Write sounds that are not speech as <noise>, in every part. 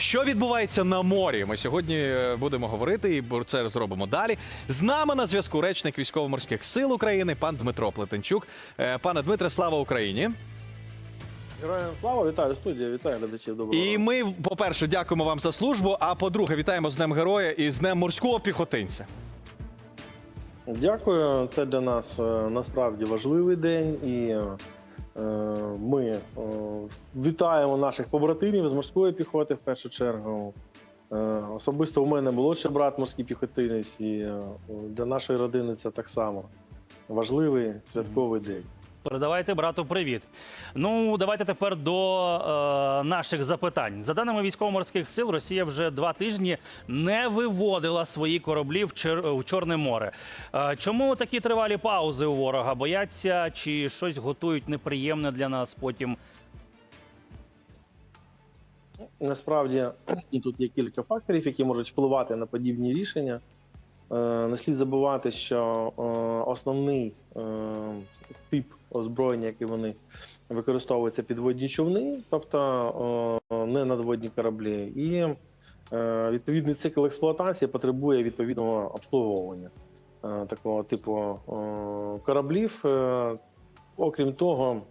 Що відбувається на морі? Ми сьогодні е, будемо говорити і це зробимо далі. З нами на зв'язку речник військово-морських сил України, пан Дмитро Плетенчук. Е, Пане Дмитре, слава Україні! Героям слава, вітаю студія, вітаю глядачів. Доброго І ми, по-перше, дякуємо вам за службу. А по-друге, вітаємо з Днем Героя і з Днем морського піхотинця. Дякую. Це для нас е, насправді важливий день, і ми вітаємо наших побратимів з морської піхоти в першу чергу. Е, Особисто у мене молодший брат морський піхотинець, і е, для нашої родини це так само важливий святковий день. Передавайте брату привіт. Ну, давайте тепер до е, наших запитань. За даними військово-морських сил, Росія вже два тижні не виводила свої кораблі в, Чер- в Чорне море. Е, чому такі тривалі паузи у ворога? Бояться чи щось готують неприємне для нас потім? Насправді тут є кілька факторів, які можуть впливати на подібні рішення. Е, Не слід забувати, що е, основний е, тип озброєння, який вони використовують, це підводні човни, тобто не надводні кораблі, і відповідний цикл експлуатації потребує відповідного обслуговування такого типу кораблів. Окрім того,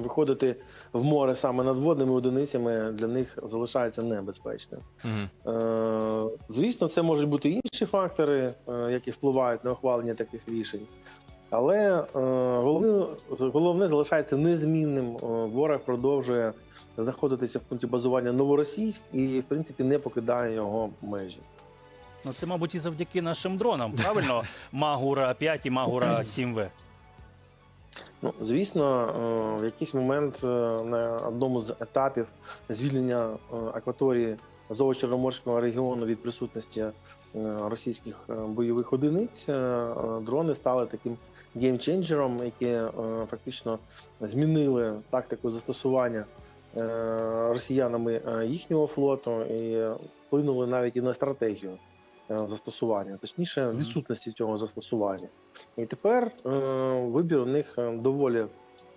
виходити в море саме надводними одиницями для них залишається небезпечним. Мгм. Е, Звісно, це можуть бути інші фактори, е, які впливають на ухвалення таких рішень. Але е, головне, головне залишається незмінним. Е, Ворог продовжує знаходитися в пункті базування Новоросійськ і, в принципі, не покидає його межі. Ну, це, мабуть, і завдяки нашим дронам, правильно? <laughs> Магура 5 і Магура 7В. Ну, звісно, е, в якийсь момент е, на одному з етапів звільнення е, акваторії Азово-Чорноморського регіону від присутності російських бойових одиниць, дрони стали таким геймченджером, які фактично змінили тактику застосування росіянами їхнього флоту і вплинули навіть і на стратегію застосування, точніше, відсутності цього застосування. І тепер е, вибір у них е, доволі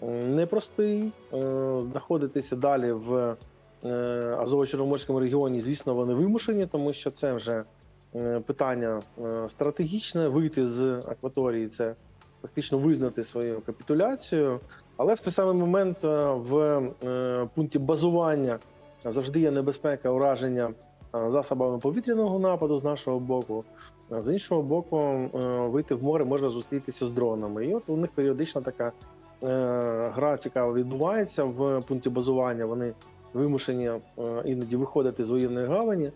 е, непростий. Е, знаходитися далі в е, Азово-Чорноморському регіоні, звісно, вони вимушені, тому що це вже е, питання е, стратегічне. Вийти з акваторії це фактично визнати свою капітуляцію. Але в той самий момент е, в е, пункті базування завжди є небезпека ураження е, засобами повітряного нападу з нашого боку. З іншого боку, е, вийти в море можна зустрітися з дронами. І от у них періодично така е, гра цікава відбувається в пункті базування. Вони вимушені е, іноді виходити з воєнної гавані,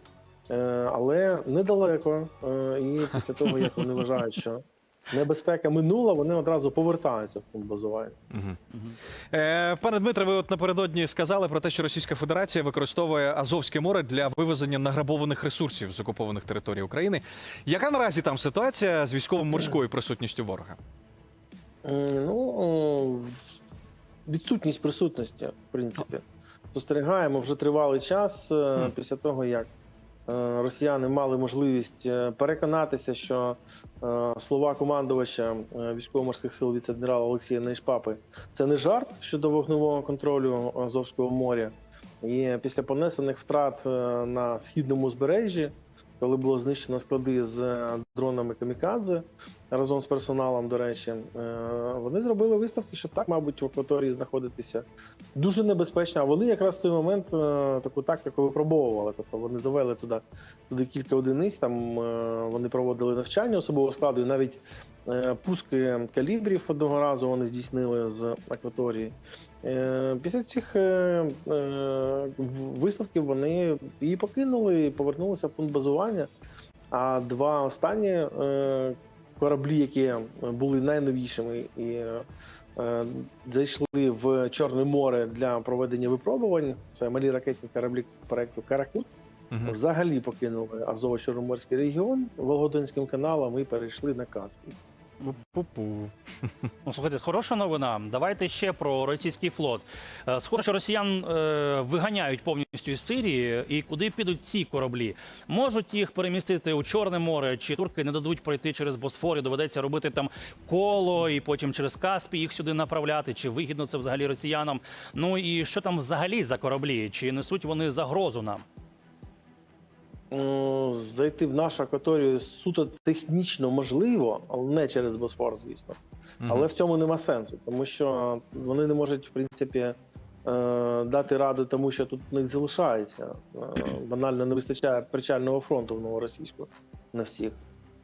е, але недалеко. Е, і після того, як вони вважають, що небезпека минула, вони одразу повертаються в пункт базування. Мгм. Е, Пане Дмитре, ви от напередодні сказали про те, що Російська Федерація використовує Азовське море для вивезення награбованих ресурсів з окупованих територій України. Яка наразі там ситуація з військово-морською присутністю ворога? Ну, відсутність присутності, в принципі. Спостерігаємо вже тривалий час е, після того, як е, росіяни мали можливість е, переконатися, що е, слова командувача е, військово-морських сил віце-адмірала Олексія Нейшпапи це не жарт щодо вогневого контролю Азовського моря. І після понесених втрат е, на східному узбережжі, коли було знищено склади з е, дронами Камікадзе, разом з персоналом, до речі, е, вони зробили виставки, що так, мабуть, в акваторії знаходитися дуже небезпечно. А вони якраз в той момент е, таку тактику випробовували. Тобто вони завели туди, туди кілька одиниць, там вони проводили навчання особового складу, і навіть пуски калібрів одного разу вони здійснили з акваторії. Е, Після цих е, е, висновків вони її покинули і повернулися в пункт базування. А два останні кораблі, які були найновішими і зайшли в Чорне море для проведення випробувань. Це малі ракетні кораблі проекту Каракут. Мгм. Взагалі покинули Азово-Чорноморський регіон Волгодонським каналом і перейшли на Каспій. Пу-пу. <laughs> Ну, слухайте, хороша новина. Давайте ще про російський флот. Е, Схоже, росіян е, виганяють повністю із Сирії. І куди підуть ці кораблі? Можуть їх перемістити у Чорне море, чи турки не дадуть пройти через Босфор і доведеться робити там коло, і потім через Каспій їх сюди направляти? Чи вигідно це взагалі росіянам? Ну і що там взагалі за кораблі? Чи несуть вони загрозу нам? М, Зайти в нашу акваторію суто технічно можливо, але не через Босфор, звісно. Але в цьому нема сенсу, тому що вони не можуть, в принципі, е, дати раду тому, що тут в них залишається. Е, Банально не вистачає причального фронту в новоросійську на всіх.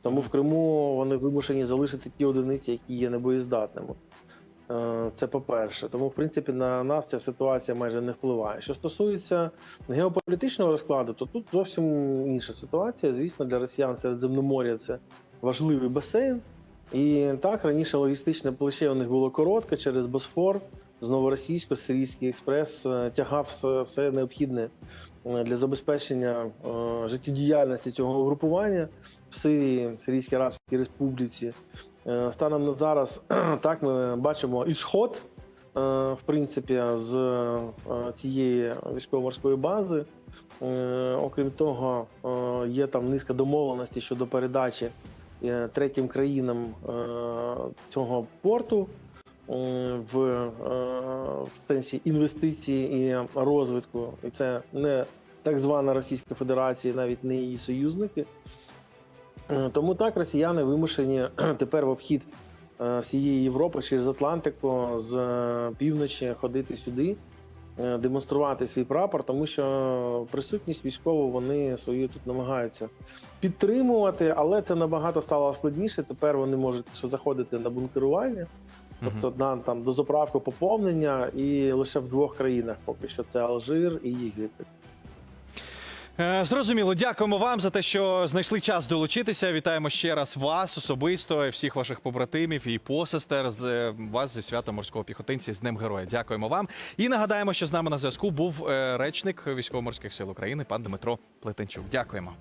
Тому в Криму вони вимушені залишити ті одиниці, які є небоєздатними. Е, Це по-перше. Тому, в принципі, на нас ця ситуація майже не впливає. Що стосується геополітичного розкладу, то тут зовсім інша ситуація. Звісно, для росіян Середземномор'я це важливий басейн. І так, раніше логістичне плече у них було коротке через Босфор. З новоросійсько сирійський експрес е, тягав все, необхідне е, для забезпечення е, життєдіяльності цього угрупування в Сирії, Сирійській Арабській Республіці. Станом на зараз <clears throat> так ми бачимо ісход, в принципі, з цієї військово-морської бази. Окрім того, є там низка домовленостей щодо передачі третім країнам цього порту в, е, в сенсі інвестиції і розвитку. І це не так звана Російська Федерація, навіть не її союзники. Е, Тому так росіяни вимушені <clears throat> тепер в обхід е, всієї Європи через Атлантику з півночі ходити сюди, демонструвати свій прапор, тому що присутність військову вони свою тут намагаються підтримувати, але це набагато стало складніше. Тепер вони можуть заходити на бункерування, тобто на там дозаправку поповнення, і лише в двох країнах поки що це Алжир і Єгипет. Е, Зрозуміло, дякуємо вам за те, що знайшли час долучитися. Вітаємо ще раз вас особисто, всіх ваших побратимів і посестер з е, вас зі святом морського піхотинця з Днем Героя. Дякуємо вам. І нагадаємо, що з нами на зв'язку був е, речник військово-морських сил України, пан Дмитро Плетенчук. Дякуємо.